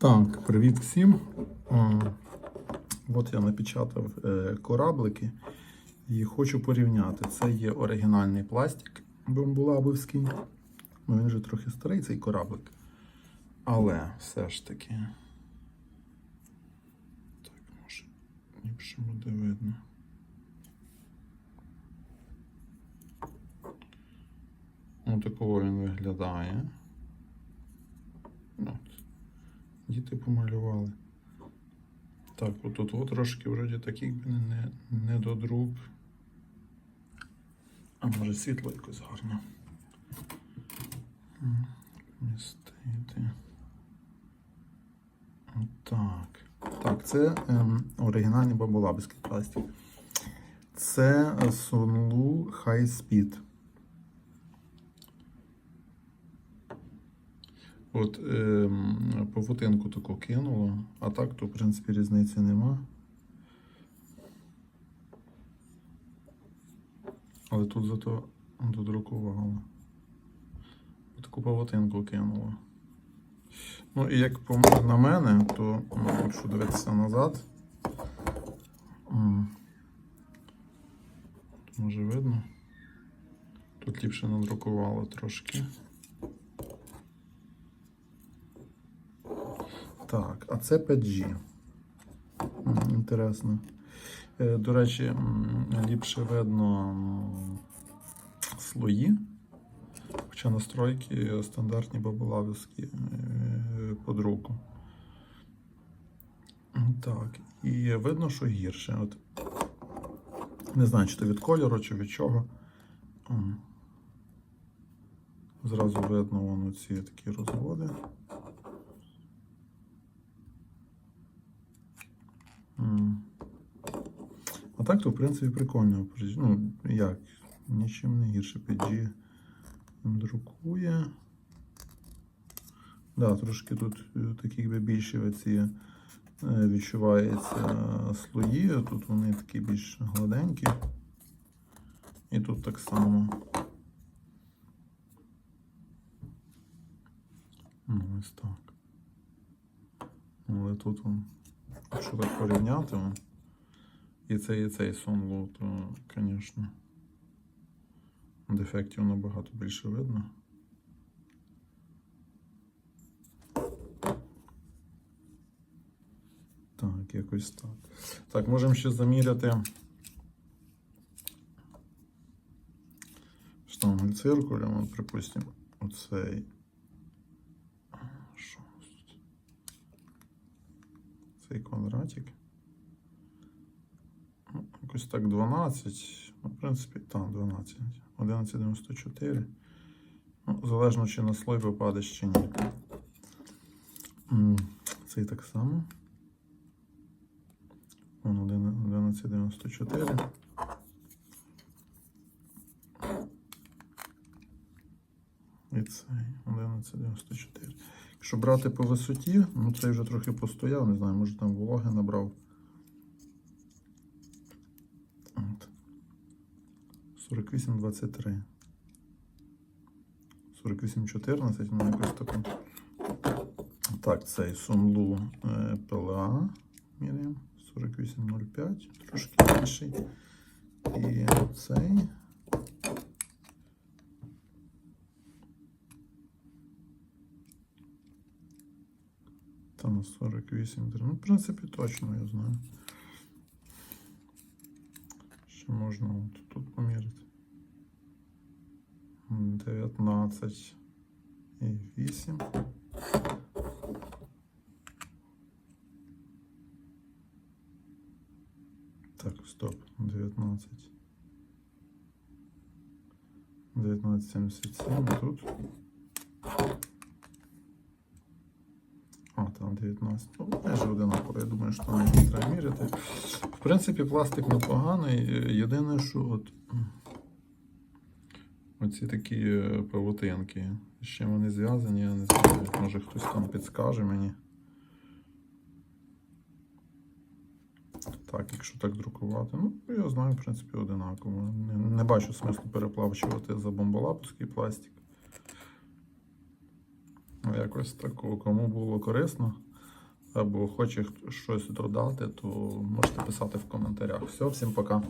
Так, привіт всім. От я напечатав е, кораблики і хочу порівняти. Це є оригінальний пластик бомбулабовський. Ну, він вже трохи старий, цей кораблик. Але все ж таки. Так, може, ліпше буде видно. Ось такого він виглядає. От. Діти помалювали. Так, отут от трошки вроді таких би не, не до друк. А може світло якось гарно. Містити. Так. Так, це ем, оригінальний бабулабський пластик. Це Sunlu High Speed. От ем, павутинку таку кинуло, а так то, в принципі, різниці нема. Але тут зато додрукувало. Таку павутинку кинуло. Ну і як на мене, то якщо дивитися назад, може видно. Тут ліпше надрукувало трошки. Так, а це 5G. Інтересно. Е, До речі, ліпше видно слої. Хоча настройки стандартні бабулавівські е, по друку. Так, і видно, що гірше. От. Не знаю, чи то від кольору, чи від чого. Зразу видно вон ці такі розводи. А так то, в принципі, прикольно. Ну, як? Нічим не гірше. PG друкує. Да, трошки тут е, такі би більші оці е, відчуваються слої. Тут вони такі більш гладенькі. І тут так само. Ну, ось так. Але тут якщо так порівняти, і цей, і цей Sunlu, то, звісно, дефектів набагато більше видно. Так, якось так. Так, можемо ще заміряти штангель-циркулем, от, припустимо, оцей. Що? Цей квадратик. Якось так 12. Ну, в принципі, так, 12. 11,94. Ну, залежно, чи на слой випадеш, чи ні. Цей так само. Вон 11,94. І цей 11,94. Якщо брати по висоті, ну цей вже трохи постояв, не знаю, може там вологи набрав. От. 48,23. 48,14, ну якось таку. Так, цей Sunlu е, PLA міряємо. 48,05, трошки інший. І цей. Там 48. Ну, в принципі, точно я знаю. Ще можна от тут поміряти. 19 і 8. Так, стоп, 19. 1977 тут. А, там 19. Ну, майже одинаково. Я думаю, що там не треба міряти. В принципі, пластик непоганий. Єдине, що от оці такі е, павутинки. Чим вони зв'язані, я не знаю. Може хтось там підскаже мені. Так, якщо так друкувати, ну я знаю, в принципі, одинаково. Не, не бачу смислу переплавчувати за бомболапський пластик. Ну, Якось такого, кому було корисно. або хоче щось додати, то можете писати в коментарях. Все, всім пока.